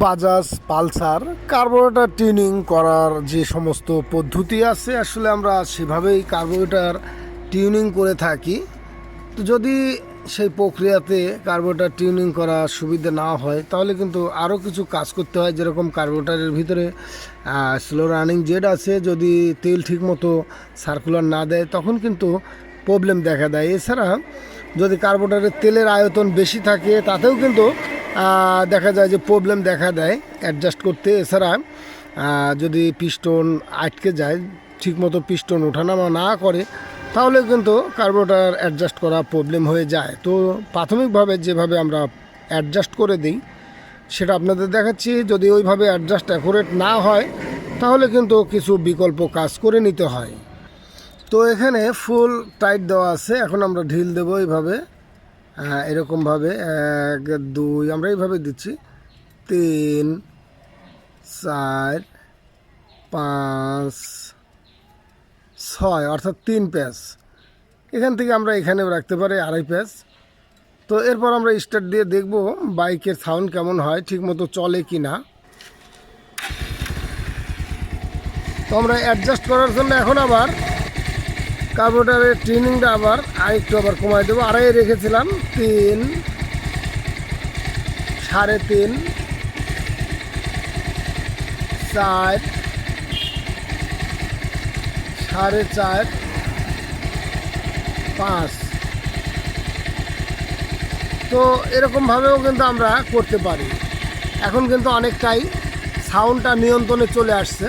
Bajaj Pulsar carburettor tuning করার যে সমস্ত পদ্ধতি আছে, আসলে আমরা সেভাবেই কার্বোরেটর টিউনিং করে থাকি। তো যদি সেই প্রক্রিয়াতে কার্বোরেটর টিউনিং করা সুবিধা না হয়, তাহলে কিন্তু আরও কিছু কাজ করতে হয়, যেরকম কার্বোরেটরের ভিতরে স্লো রানিং জেড আছে। যদি তেল ঠিকমতো সার্কুলার না দেয়, তখন কিন্তু প্রবলেম দেখা দেয়। এছাড়া যদি কার্বোরেটরের তেলের আয়তন বেশি থাকে, তাতেও কিন্তু দেখা যায় যে প্রবলেম দেখা দেয় অ্যাডজাস্ট করতে। এছাড়া যদি পিস্টন আটকে যায়, ঠিকমতো পিস্টন ওঠানামা না করে, তাহলে কিন্তু কার্বোরেটর অ্যাডজাস্ট করা প্রবলেম হয়ে যায়। তো প্রাথমিকভাবে যেভাবে আমরা অ্যাডজাস্ট করে দিই, সেটা আপনাদের দেখাচ্ছি। যদি ওইভাবে অ্যাডজাস্ট অ্যাকুরেট না হয়, তাহলে কিন্তু কিছু বিকল্প কাজ করে নিতে হয়। তো এখানে ফুল টাইট দেওয়া আছে। এখন আমরা ঢিল দেবো এইভাবে। এরকমভাবে এক, দুই, আমরা এইভাবে দিচ্ছি। তিন, চার, পাঁচ, ছয়, অর্থাৎ তিন প্যাচ। এখান থেকে আমরা এখানেও রাখতে পারি আড়াই প্যাচ। তো এরপর আমরা স্টার্ট দিয়ে দেখব বাইকের সাউন্ড কেমন হয়, ঠিকমতো চলে কি না তো আমরা অ্যাডজাস্ট করার জন্য এখন আবার কার্বোরেটারের ট্রেনিংটা আবার আরেকটু আবার কমাই দেবো। আড়াই রেখেছিলাম, তিন, সাড়ে তিন, চার, সাড়ে চার, পাঁচ। তো এরকমভাবেও কিন্তু আমরা করতে পারি। এখন কিন্তু অনেকটাই সাউন্ডটা নিয়ন্ত্রণে চলে আসছে।